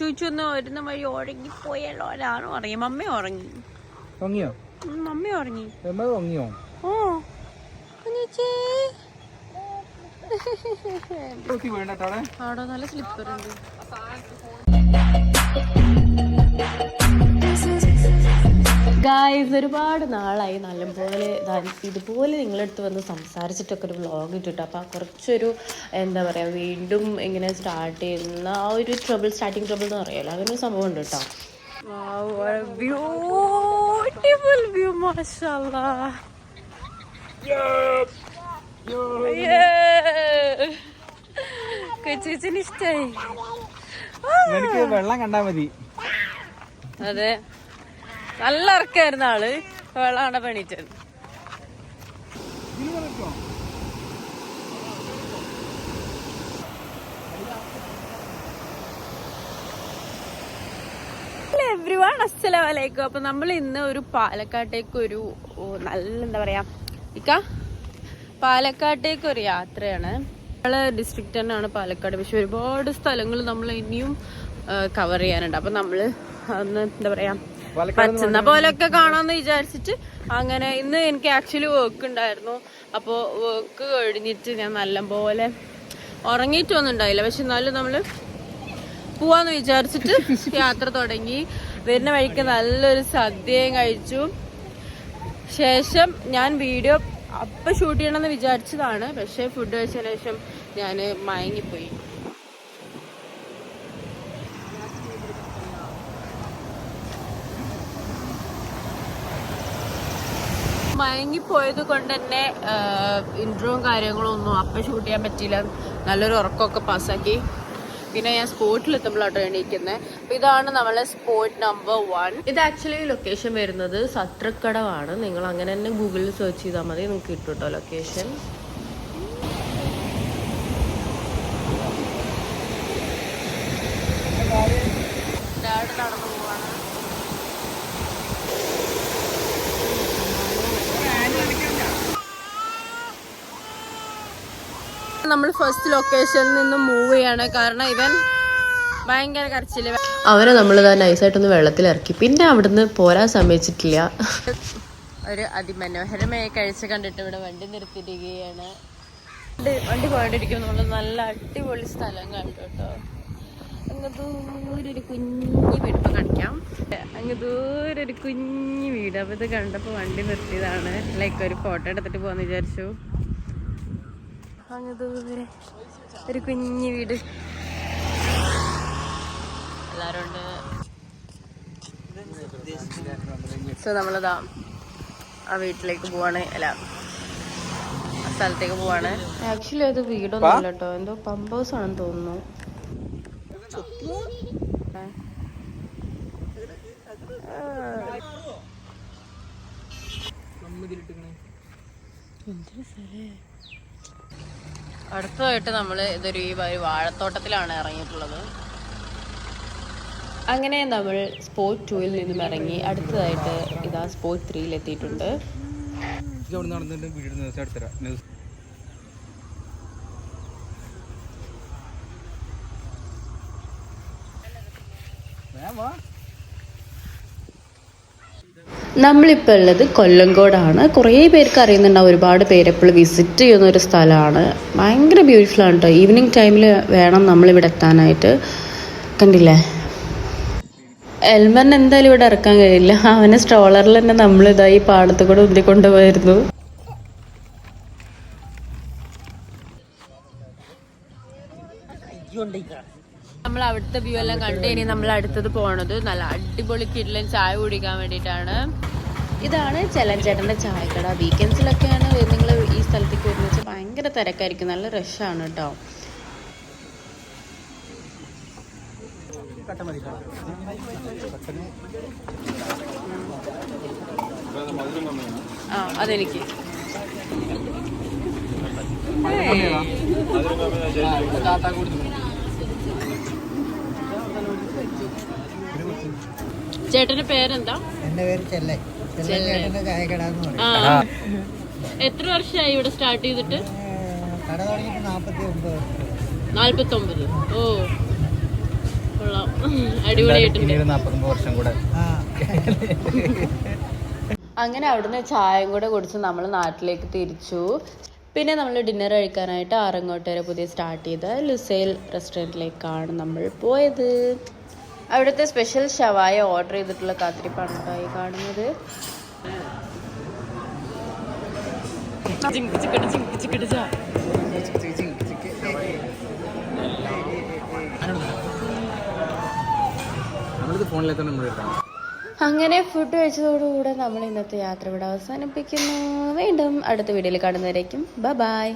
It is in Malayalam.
ചൂച്ചു ഒന്ന് വരുന്ന വഴി ഉറങ്ങിപ്പോയല്ലോ ഒരാണ് ഉറങ്ങി. മമ്മി ഉറങ്ങി. ഉറങ്ങിയോ? മമ്മി ഉറങ്ങി. ഉറങ്ങിയോ? ഓ. അവിടെ. നല്ല സ്ലിപ്പർ ഉണ്ട്. ഗായ്സ് ഒരുപാട് നാളായി നല്ലപോലെ ഇതുപോലെ നിങ്ങളടുത്ത് വന്ന് സംസാരിച്ചിട്ടൊക്കെ ഒരു വ്ളോഗ് ഇട്ടിട്ട്. അപ്പോൾ കുറച്ചൊരു എന്താ പറയുക വീണ്ടും ഇങ്ങനെ സ്റ്റാർട്ട് ചെയ്യുന്ന ആ ഒരു ട്രബിൾ സ്റ്റാർട്ടിങ് ട്രബിൾ എന്ന് പറയുമല്ലോ അങ്ങനെ ഒരു സംഭവം ഉണ്ട് കേട്ടോ ബ്യൂട്ടിഫുൾ വ്യൂ മാഷാല്ലാ. ഇഷ്ടായി. വെള്ളം കണ്ടാ മതി. അതെ. നല്ല ഇറക്കായിരുന്നു ആൾ. വെള്ളാണ് വൺ അസ്സലാമലൈക്കും അപ്പൊ നമ്മൾ ഇന്ന് ഒരു പാലക്കാട്ടേക്ക് ഒരു നല്ല എന്താ പറയാ ഇക്ക? പാലക്കാട്ടേക്ക് ഒരു യാത്രയാണ്. നമ്മളെ ഡിസ്ട്രിക്റ്റ് തന്നെയാണ് പാലക്കാട്. പക്ഷെ ഒരുപാട് സ്ഥലങ്ങൾ നമ്മൾ ഇനിയും കവർ ചെയ്യാനുണ്ട്. അപ്പൊ നമ്മൾ ഒന്ന് എന്താ പറയാ പറ്റുന്ന പോലെയൊക്കെ കാണാന്ന് വിചാരിച്ചിട്ട് അങ്ങനെ ഇന്ന് എനിക്ക് ആക്ച്വലി വർക്ക് ഉണ്ടായിരുന്നു. അപ്പോൾ വർക്ക് കഴിഞ്ഞിട്ട് ഞാൻ നല്ലപോലെ ഉറങ്ങിയിട്ടൊന്നും ഉണ്ടായില്ല. പക്ഷെ എന്നാലും നമ്മൾ പോവാന്ന് വിചാരിച്ചിട്ട് യാത്ര തുടങ്ങി. വരുന്ന വഴിക്ക് നല്ലൊരു സദ്യയും കഴിച്ചു. ശേഷം ഞാൻ വീഡിയോ അപ്പൊ ഷൂട്ട് ചെയ്യണമെന്ന് വിചാരിച്ചതാണ്. പക്ഷെ ഫുഡ് കഴിച്ചതിന് ശേഷം ഞാൻ മയങ്ങിപ്പോയി. മയങ്ങിപ്പോയത് കൊണ്ട് തന്നെ ഇൻട്രോയും കാര്യങ്ങളും ഒന്നും അപ്പം ഷൂട്ട് ചെയ്യാൻ പറ്റിയില്ല. നല്ലൊരു ഉറക്കമൊക്കെ പാസ്സാക്കി. പിന്നെ ഞാൻ സ്പോട്ടിൽ എത്തുമ്പോഴാട്ടോ എണീക്കുന്നത് അപ്പം ഇതാണ് നമ്മളെ സ്പോട്ട് നമ്പർ വൺ ഇത് ആക്ച്വലി ലൊക്കേഷൻ വരുന്നത് സത്രക്കടവാണ്. നിങ്ങൾ അങ്ങനെ തന്നെ ഗൂഗിളിൽ സെർച്ച് ചെയ്താൽ മതി. നിങ്ങൾക്ക് കിട്ടും കേട്ടോ ലൊക്കേഷൻ ഡാഡ് നടന്നു പോവാണ് നമ്മൾ ഫസ്റ്റ് ലൊക്കേഷനിൽ നിന്ന് മൂവ് ചെയ്യാണ്. കാരണം ഇവൻ ഭയങ്കര കരച്ചിൽ. അവരെ നമ്മൾ ഇതാ നൈസായിട്ടൊന്ന് വെള്ളത്തിൽ ഇറക്കി പിന്നെ അവിടുന്ന് പോരാൻ സമ്മതിച്ചിട്ടില്ല. ഒരു അതിമനോഹരമായ കാഴ്ച കണ്ടിട്ട് ഇവിടെ വണ്ടി നിർത്തിയിരിക്കുകയാണ് വണ്ടി വണ്ടി പോയിട്ടിരിക്കും നമ്മൾ നല്ല അടിപൊളി സ്ഥലം കണ്ടു കേട്ടോ അങ്ങ് ദൂരെ ഒരു കുഞ്ഞു വീട് ഇപ്പൊ കാണിക്കാം. അങ്ങ് ദൂരെ ഒരു കുഞ്ഞു വീട്. അപ്പൊ ഇത് കണ്ടപ്പോൾ വണ്ടി നിർത്തിയതാണ്. ലൈക്ക് ഒരു ഫോട്ടോ എടുത്തിട്ട് പോവാന്ന് വിചാരിച്ചു. അങ്ങ് ദൂരെ ഒരു കുഞ്ഞു വീട്. എല്ലാരും ഉണ്ട് സോ നമ്മളിതാ ആ വീട്ടിലേക്ക് പോവാണ്. അല്ല ആ സ്ഥലത്തേക്ക് പോവാണ്. ആക്ച്വലി അത് വീടൊന്നും അല്ല കേട്ടോ എന്തോ പമ്പ് ഹൗസ് ആണെന്ന് തോന്നുന്നു അടുത്തതായിട്ട് നമ്മൾ ഇതൊരു ഈ വാഴത്തോട്ടത്തിലാണ് ഇറങ്ങിയിട്ടുള്ളത്. അങ്ങനെ നമ്മൾ സ്പോർട്ട് ടൂയിൽ നിന്നും ഇറങ്ങി അടുത്തതായിട്ട് ഇതാ സ്പോർട്ട് ത്രീയിൽ എത്തിയിട്ടുണ്ട്. അവിടെ നമ്മളിപ്പോൾ ഉള്ളത് കൊല്ലങ്കോടാണ് കുറേ പേർക്ക് അറിയുന്നുണ്ടാവും ഒരുപാട് പേര് എപ്പോഴും വിസിറ്റ് ചെയ്യുന്ന ഒരു സ്ഥലമാണ്. ഭയങ്കര ബ്യൂട്ടിഫുൾ ആണ് കേട്ടോ ഈവനിങ് ടൈമിൽ വേണം നമ്മളിവിടെ എത്താനായിട്ട്. കണ്ടില്ലേ? എൽമറിന് എന്തായാലും ഇവിടെ ഇറക്കാൻ കഴിയില്ല. അവനെ സ്ട്രോളറിൽ തന്നെ നമ്മളിതാ ഈ പാടത്ത് കൂടെ ഉന്തിക്കൊണ്ടുപോയിരുന്നു. നമ്മൾ അവിടുത്തെ വ്യൂ എല്ലാം കണ്ട് ഇനി നമ്മൾ അടുത്തത് പോണത്. നല്ല അടിപൊളി കിഡ്ലൻ ചായ കുടിക്കാൻ വേണ്ടിയിട്ടാണ്. ഇതാണ് ചെലഞ്ചേട്ടന്റെ ചായക്കട. വീക്കെൻഡ്സിലൊക്കെയാണ് നിങ്ങൾ ഈ സ്ഥലത്തേക്ക് ഒരുമിച്ച് ഭയങ്കര തിരക്കായിരിക്കും. നല്ല റഷാണ് കേട്ടോ ആ അതെനിക്ക്. ചേട്ടന്റെ പേരെന്താ? എന്റെ പേര് ചെല്ലൈ. ചെല്ലൈ ചായക്കട എന്ന് പറയും. എത്ര വർഷമായി ഇവിടെ സ്റ്റാർട്ട് ചെയ്തിട്ട്? കട തുടങ്ങിയിട്ട് നാപ്പത്തി ഒമ്പത് നാല്പത്തി ഒമ്പത് ഓ. കൊള്ളാം. അടിപൊളിയായിട്ടുണ്ട്. ഇനി വർഷം കൂടെ. അങ്ങനെ അവിടുന്ന് ചായയും കൂടെ കുടിച്ച് നമ്മൾ നാട്ടിലേക്ക് തിരിച്ചു. പിന്നെ നമ്മൾ ഡിന്നർ കഴിക്കാനായിട്ട് ആറങ്ങോട്ടേരെ പുതിയ സ്റ്റാർട്ട് ചെയ്ത ലുസൈൽ റെസ്റ്റോറന്റിലേക്കാണ് നമ്മൾ പോയത്. അവിടുത്തെ സ്പെഷ്യൽ ഷവായ ഓർഡർ ചെയ്തിട്ടുള്ള കാത്തിരിപ്പാണ് കേട്ടോ ഈ കാണുന്നത്. അങ്ങനെ ഫുഡ് കഴിച്ചതോടുകൂടെ നമ്മൾ ഇന്നത്തെ യാത്ര ഇവിടെ അവസാനിപ്പിക്കുന്നു. വീണ്ടും അടുത്ത വീഡിയോയിൽ കാണുന്നവരേക്കും. ബ ബായ്